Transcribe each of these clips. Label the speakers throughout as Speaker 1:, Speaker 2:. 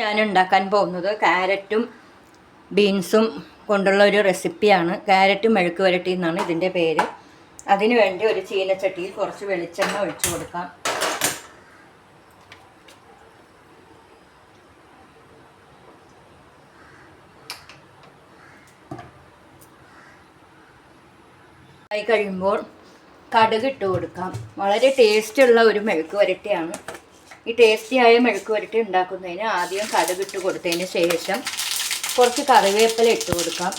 Speaker 1: ഞാൻ ഉണ്ടാക്കാൻ പോകുന്നത് ക്യാരറ്റും ബീൻസും കൊണ്ടുള്ള ഒരു റെസിപ്പിയാണ്. ക്യാരറ്റും മെഴുക്ക് വരട്ടി എന്നാണ് ഇതിന്റെ പേര്. അതിനു വേണ്ടി ഒരു ചീനച്ചട്ടിയിൽ കുറച്ച് വെളിച്ചെണ്ണ ഒഴിച്ചു കൊടുക്കാം. ആയി കഴിയുമ്പോൾ കടുക് ഇട്ട് കൊടുക്കാം. വളരെ ടേസ്റ്റുള്ള ഒരു മെഴുക്ക് വരട്ടിയാണ്. ഈ ടേസ്റ്റിയായ മെഴുക്ക് വരട്ടി ഉണ്ടാക്കുന്നതിന് ആദ്യം കടുക് ഇട്ട് കൊടുത്തതിന് ശേഷം കുറച്ച് കറിവേപ്പില ഇട്ട് കൊടുക്കാം.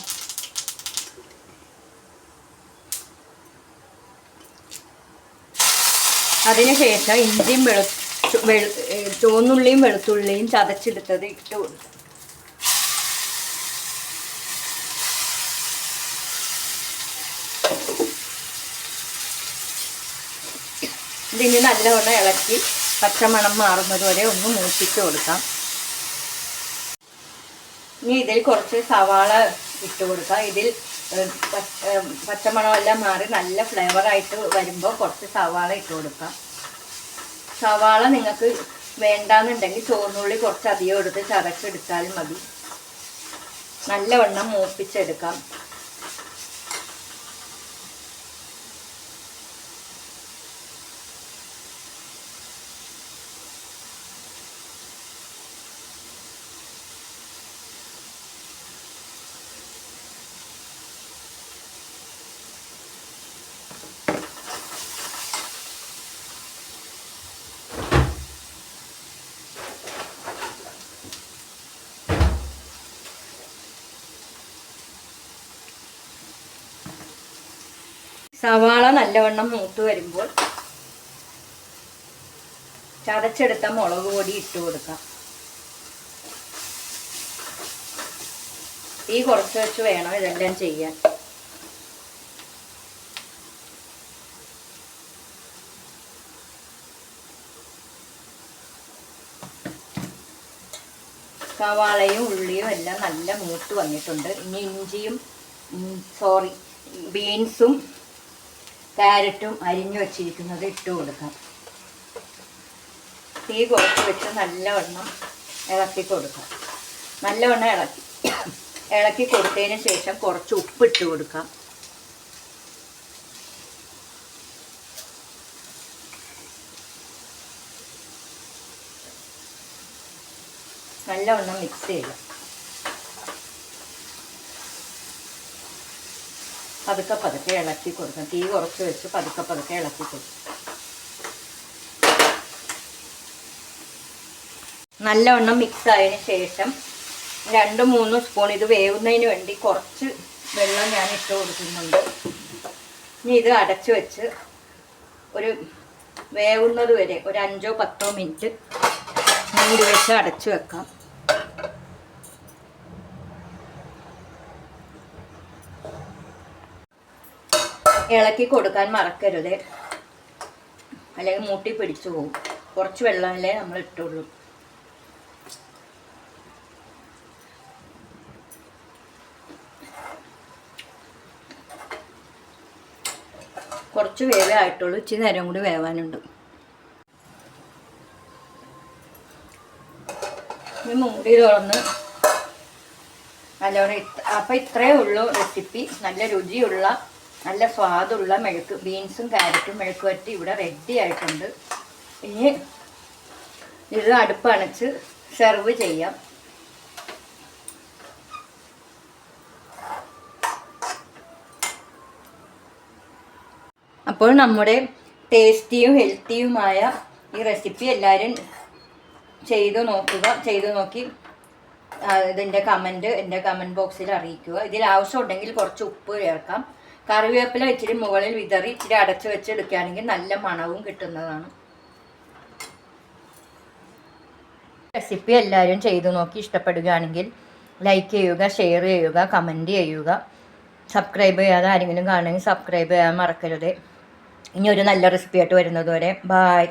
Speaker 1: അതിനുശേഷം ഇഞ്ചിയും വെളു വെളു ചുവന്നുള്ളിയും വെളുത്തുള്ളിയും ചതച്ചെടുത്തത് ഇട്ട് കൊടുക്കാം. ഇതിന് നല്ലവണ്ണം ഇളക്കി പച്ചമണം മാറുന്നത് വരെ ഒന്ന് മൂപ്പിച്ച് കൊടുക്കാം. ഇനി ഇതിൽ കുറച്ച് സവാള ഇട്ട് കൊടുക്കാം. ഇതിൽ പച്ചമണമെല്ലാം മാറി നല്ല ഫ്ലേവർ ആയിട്ട് വരുമ്പോൾ കുറച്ച് സവാള ഇട്ട് കൊടുക്കാം. സവാള നിങ്ങൾക്ക് വേണ്ടാന്നുണ്ടെങ്കിൽ ചോറിനുള്ളി കുറച്ച് അധികം എടുത്ത് ചതച്ചെടുത്താലും മതി. നല്ലവണ്ണം മൂപ്പിച്ചെടുക്കാം. സവാള നല്ലവണ്ണം മൂത്ത് വരുമ്പോൾ ചതച്ചെടുത്ത മുളക് പൊടി ഇട്ട് കൊടുക്കാം. തീ കുറച്ച് വെച്ച് വേണം ഇതെല്ലാം ചെയ്യാൻ. സവാളയും ഉള്ളിയും എല്ലാം നല്ല മൂത്ത് വന്നിട്ടുണ്ട്. ഇനി ഇഞ്ചിയും സോറി ബീൻസും ക്യാരറ്റും അരിഞ്ഞു വച്ചിരിക്കുന്നത് ഇട്ട് കൊടുക്കാം. തീ കുറച്ച് വെച്ച് നല്ലവണ്ണം ഇളക്കി കൊടുക്കാം. നല്ലവണ്ണം ഇളക്കി. ഇളക്കി കൊടുത്തതിന് ശേഷം കുറച്ച് ഉപ്പിട്ട് കൊടുക്കാം. നല്ലവണ്ണം മിക്സ് ചെയ്യുക പതുക്കെ പതുക്കെ ഇളക്കി കൊടുക്കാം തീ കുറച്ച് വെച്ച് പതുക്കെ പതുക്കെ ഇളക്കി കൊടുക്കും നല്ലവണ്ണം മിക്സ് ആയതിനു ശേഷം രണ്ട് മൂന്ന് സ്പൂൺ ഇത് വേവുന്നതിന് വേണ്ടി കുറച്ച് വെള്ളം ഞാൻ ഇട്ട് കൊടുക്കുന്നുണ്ട്. ഇനി ഇത് അടച്ചു വെച്ച് ഒരു വേവുന്നത് വരെ ഒരു അഞ്ചോ പത്തോ മിനിറ്റ് മൂടി വെച്ച് അടച്ചു വെക്കാം. ഇളക്കി കൊടുക്കാൻ മറക്കരുത്. അല്ലെങ്കിൽ മൂട്ടി പിടിച്ചു പോകും. കുറച്ച് വെള്ളമല്ലേ നമ്മൾ ഇട്ടുള്ളൂ. കുറച്ച് വേവേ ആയിട്ടുള്ളൂ. ഇച്ചിരി നേരം കൂടി വേവാനുണ്ട്. ഇനി മൂടി തുറന്ന് നല്ലോണം അപ്പം ഇത്രയേ ഉള്ളൂ റെസിപ്പി. നല്ല രുചിയുള്ള നല്ല സ്വാദുള്ള മെഴുക്ക് ബീൻസും കാരറ്റും മെഴുക്ക് വറ്റി ഇവിടെ റെഡി ആയിട്ടുണ്ട്. ഇനി ഇത് അടുപ്പ് അണച്ച് സെർവ് ചെയ്യാം. അപ്പോൾ നമ്മുടെ ടേസ്റ്റിയും ഹെൽത്തിയുമായ ഈ റെസിപ്പി എല്ലാവരും ചെയ്തു നോക്കുക. ചെയ്തു നോക്കി ഇതിന്റെ കമന്റ് എന്റെ കമന്റ് ബോക്സിൽ അറിയിക്കുക. ഇതിൽ ആവശ്യമുണ്ടെങ്കിൽ കുറച്ച് ഉപ്പ് ചേർക്കാം. കറിവേപ്പില ഇച്ചിരി മുകളിൽ വിതറി ഇച്ചിരി അടച്ചു വെച്ച് എടുക്കുകയാണെങ്കിൽ നല്ല മണവും കിട്ടുന്നതാണ്. റെസിപ്പി എല്ലാവരും ചെയ്തു നോക്കി ഇഷ്ടപ്പെടുകയാണെങ്കിൽ ലൈക്ക് ചെയ്യുക ഷെയർ ചെയ്യുക കമന്റ് ചെയ്യുക. സബ്സ്ക്രൈബ് ചെയ്യാതെ ആരെങ്കിലും കാണുമെങ്കിൽ സബ്സ്ക്രൈബ് ചെയ്യാൻ മറക്കരുത്. ഇനി ഒരു നല്ല റെസിപ്പി ആയിട്ട് വരുന്നതുവരെ ബായ്